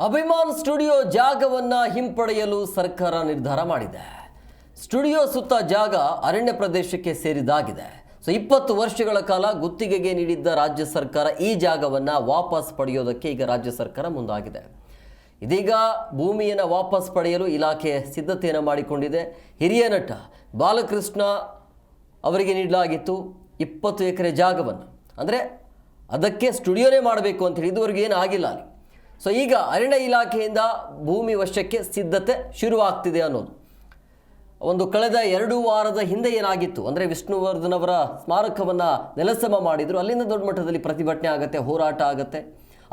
Abhiman studio ಜಾಗವನ್ನ ಹಿಂಪಡೆಯಲು ಸರ್ಕಾರ ನಿರ್ಧಾರ ಮಾಡಿದೆ. ಸ್ಟುಡಿಯೋ ಸುತ್ತ ಜಾಗ ಅರಣ್ಯ ಪ್ರದೇಶಕ್ಕೆ ಸೇರಿದಾಗಿದೆ. ಸೊ, ಇಪ್ಪತ್ತು ವರ್ಷಗಳ ಕಾಲ ಗುತ್ತಿಗೆಗೆ ನೀಡಿದ್ದ ರಾಜ್ಯ ಸರ್ಕಾರ ಈ ಜಾಗವನ್ನ ವಾಪಸ್ ಪಡೆಯೋದಕ್ಕೆ ಈಗ ರಾಜ್ಯ ಸರ್ಕಾರ ಮುಂದಾಗಿದೆ. ಇದೀಗ ಭೂಮಿಯನ್ನು ವಾಪಸ್ ಪಡೆಯಲು ಇಲಾಖೆ ಸಿದ್ಧತೆಯನ್ನು ಮಾಡಿಕೊಂಡಿದೆ. ಹಿರಿಯ ನಟ ಬಾಲಕೃಷ್ಣ ಅವರಿಗೆ ನೀಡಲಾಗಿತ್ತು ಇಪ್ಪತ್ತು ಎಕರೆ ಜಾಗವನ್ನು. ಅಂದರೆ ಅದಕ್ಕೆ ಸ್ಟುಡಿಯೋನೇ ಮಾಡಬೇಕು ಅಂತ ಹೇಳಿ ಇದುವರೆಗೂ ಏನು ಆಗಿಲ್ಲ ಅಲ್ಲಿ. ಸೊ ಈಗ ಅರಣ್ಯ ಇಲಾಖೆಯಿಂದ ಭೂಮಿ ವಶಕ್ಕೆ ಸಿದ್ಧತೆ ಶುರುವಾಗ್ತಿದೆ ಅನ್ನೋದು. ಒಂದು ಕಳೆದ ಎರಡು ವಾರದ ಹಿಂದೆ ಏನಾಗಿತ್ತು? ಅಂದರೆ ವಿಷ್ಣುವರ್ಧನ್ ಅವರ ಸ್ಮಾರಕವನ್ನು ನೆಲಸಮ ಮಾಡಿದರು. ಅಲ್ಲಿಂದ ದೊಡ್ಡ ಮಟ್ಟದಲ್ಲಿ ಪ್ರತಿಭಟನೆ ಆಗುತ್ತೆ, ಹೋರಾಟ ಆಗುತ್ತೆ.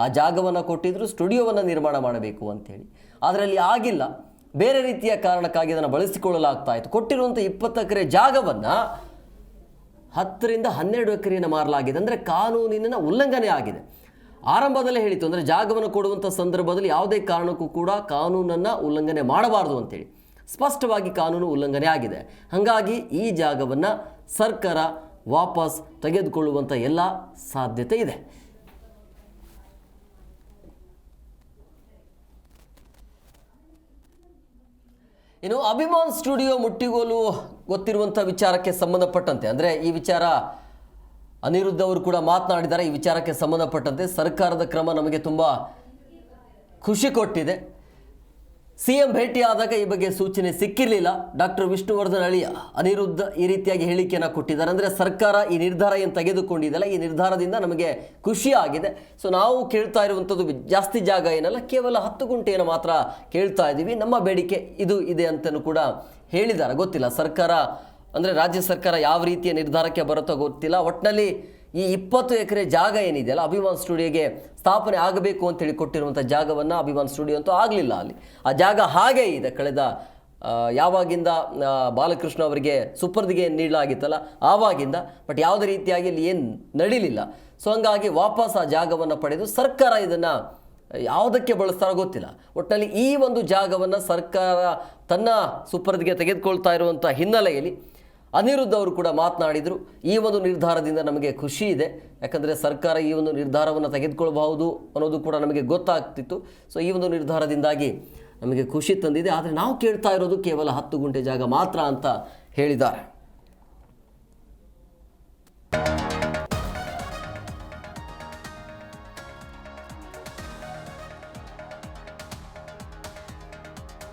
ಆ ಜಾಗವನ್ನು ಕೊಟ್ಟಿದ್ರು, ಸ್ಟುಡಿಯೋವನ್ನು ನಿರ್ಮಾಣ ಮಾಡಬೇಕು ಅಂಥೇಳಿ. ಅದರಲ್ಲಿ ಆಗಿಲ್ಲ. ಬೇರೆ ರೀತಿಯ ಕಾರಣಕ್ಕಾಗಿ ಅದನ್ನು ಬಳಸಿಕೊಳ್ಳಲಾಗ್ತಾ ಇತ್ತು. ಕೊಟ್ಟಿರುವಂಥ ಇಪ್ಪತ್ತು ಎಕರೆ ಜಾಗವನ್ನು ಹತ್ತರಿಂದ ಹನ್ನೆರಡು ಎಕರೆಯನ್ನು ಮಾರಲಾಗಿದೆ. ಅಂದರೆ ಕಾನೂನಿನ ಉಲ್ಲಂಘನೆ ಆಗಿದೆ. ಆರಂಭದಲ್ಲೇ ಹೇಳಿತ್ತು ಅಂದರೆ ಜಾಗವನ್ನು ಕೊಡುವಂಥ ಸಂದರ್ಭದಲ್ಲಿ ಯಾವುದೇ ಕಾರಣಕ್ಕೂ ಕೂಡ ಕಾನೂನನ್ನು ಉಲ್ಲಂಘನೆ ಮಾಡಬಾರ್ದು ಅಂತೇಳಿ. ಸ್ಪಷ್ಟವಾಗಿ ಕಾನೂನು ಉಲ್ಲಂಘನೆ ಆಗಿದೆ. ಹಾಗಾಗಿ ಈ ಜಾಗವನ್ನು ಸರ್ಕಾರ ವಾಪಸ್ ತೆಗೆದುಕೊಳ್ಳುವಂಥ ಎಲ್ಲ ಸಾಧ್ಯತೆ ಇದೆ. ಇನ್ನು ಅಭಿಮಾನ್ ಸ್ಟುಡಿಯೋ ಮುಟ್ಟಿಗೋಲು ಗೊತ್ತಿರುವಂಥ ವಿಚಾರಕ್ಕೆ ಸಂಬಂಧಪಟ್ಟಂತೆ, ಅಂದರೆ ಈ ವಿಚಾರ ಅನಿರುದ್ಧ ಅವರು ಕೂಡ ಮಾತನಾಡಿದ್ದಾರೆ. ಈ ವಿಚಾರಕ್ಕೆ ಸಂಬಂಧಪಟ್ಟಂತೆ ಸರ್ಕಾರದ ಕ್ರಮ ನಮಗೆ ತುಂಬ ಖುಷಿ ಕೊಟ್ಟಿದೆ. ಸಿ ಎಂ ಭೇಟಿಯಾದಾಗ ಈ ಬಗ್ಗೆ ಸೂಚನೆ ಸಿಕ್ಕಿರಲಿಲ್ಲ. ಡಾಕ್ಟರ್ ವಿಷ್ಣುವರ್ಧನ್ ಅಳಿಯ ಅನಿರುದ್ಧ ಈ ರೀತಿಯಾಗಿ ಹೇಳಿಕೆಯನ್ನು ಕೊಟ್ಟಿದ್ದಾರೆ. ಅಂದರೆ ಸರ್ಕಾರ ಈ ನಿರ್ಧಾರ ಏನು ತೆಗೆದುಕೊಂಡಿದೆಯಲ್ಲ, ಈ ನಿರ್ಧಾರದಿಂದ ನಮಗೆ ಖುಷಿಯಾಗಿದೆ ಸೊ ನಾವು ಕೇಳ್ತಾ ಇರುವಂಥದ್ದು ಜಾಸ್ತಿ ಜಾಗ ಏನಲ್ಲ, ಕೇವಲ ಹತ್ತು ಗುಂಟೆಯನ್ನು ಮಾತ್ರ ಕೇಳ್ತಾ ಇದ್ದೀವಿ ನಮ್ಮ ಬೇಡಿಕೆ ಇದು ಇದೆ ಅಂತಲೂ ಕೂಡ ಹೇಳಿದ್ದಾರೆ. ಗೊತ್ತಿಲ್ಲ. ಸರ್ಕಾರ ಅಂದರೆ ರಾಜ್ಯ ಸರ್ಕಾರ ಯಾವ ರೀತಿಯ ನಿರ್ಧಾರಕ್ಕೆ ಬರುತ್ತೋ ಗೊತ್ತಿಲ್ಲ. ಒಟ್ಟಿನಲ್ಲಿ ಈ ಇಪ್ಪತ್ತು ಎಕರೆ ಜಾಗ ಏನಿದೆಯಲ್ಲ ಅಭಿಮಾನ್ ಸ್ಟುಡಿಯೋಗೆ ಸ್ಥಾಪನೆ ಆಗಬೇಕು ಅಂತೇಳಿ ಕೊಟ್ಟಿರುವಂಥ ಜಾಗವನ್ನು ಅಭಿಮಾನ್ ಸ್ಟುಡಿಯೋ ಅಂತೂ ಆಗಲಿಲ್ಲ ಅಲ್ಲಿ. ಆ ಜಾಗ ಹಾಗೇ ಇದೆ. ಕಳೆದ ಯಾವಾಗಿಂದ ಬಾಲಕೃಷ್ಣ ಅವರಿಗೆ ಸುಪರ್ದಿಗೆ ನೀಡಲಾಗಿತ್ತಲ್ಲ, ಆವಾಗಿಂದ, ಬಟ್ ಯಾವುದೇ ರೀತಿಯಾಗಿ ಇಲ್ಲಿ ಏನು ನಡೀಲಿಲ್ಲ. ಸೊ ಹಂಗಾಗಿ ವಾಪಸ್ ಆ ಜಾಗವನ್ನು ಪಡೆದು ಸರ್ಕಾರ ಇದನ್ನು ಯಾವುದಕ್ಕೆ ಬಳಸ್ತಾರೋ ಗೊತ್ತಿಲ್ಲ. ಒಟ್ಟಿನಲ್ಲಿ ಈ ಒಂದು ಜಾಗವನ್ನು ಸರ್ಕಾರ ತನ್ನ ಸುಪರ್ದಿಗೆ ತೆಗೆದುಕೊಳ್ತಾ ಇರುವಂಥ ಹಿನ್ನೆಲೆಯಲ್ಲಿ ಅನಿರುದ್ಧ ಅವರು ಕೂಡ ಮಾತನಾಡಿದರು, ಈ ಒಂದು ನಿರ್ಧಾರದಿಂದ ನಮಗೆ ಖುಷಿ ಇದೆ. ಯಾಕಂದರೆ ಸರ್ಕಾರ ಈ ಒಂದು ನಿರ್ಧಾರವನ್ನು ತೆಗೆದುಕೊಳ್ಬಹುದು ಅನ್ನೋದು ಕೂಡ ನಮಗೆ ಗೊತ್ತಾಗ್ತಿತ್ತು. ಸೊ ಈ ಒಂದು ನಿರ್ಧಾರದಿಂದಾಗಿ ನಮಗೆ ಖುಷಿ ತಂದಿದೆ. ಆದರೆ ನಾವು ಕೇಳ್ತಾ ಇರೋದು ಕೇವಲ ಹತ್ತು ಗುಂಟೆ ಜಾಗ ಮಾತ್ರ ಅಂತ ಹೇಳಿದ್ದಾರೆ.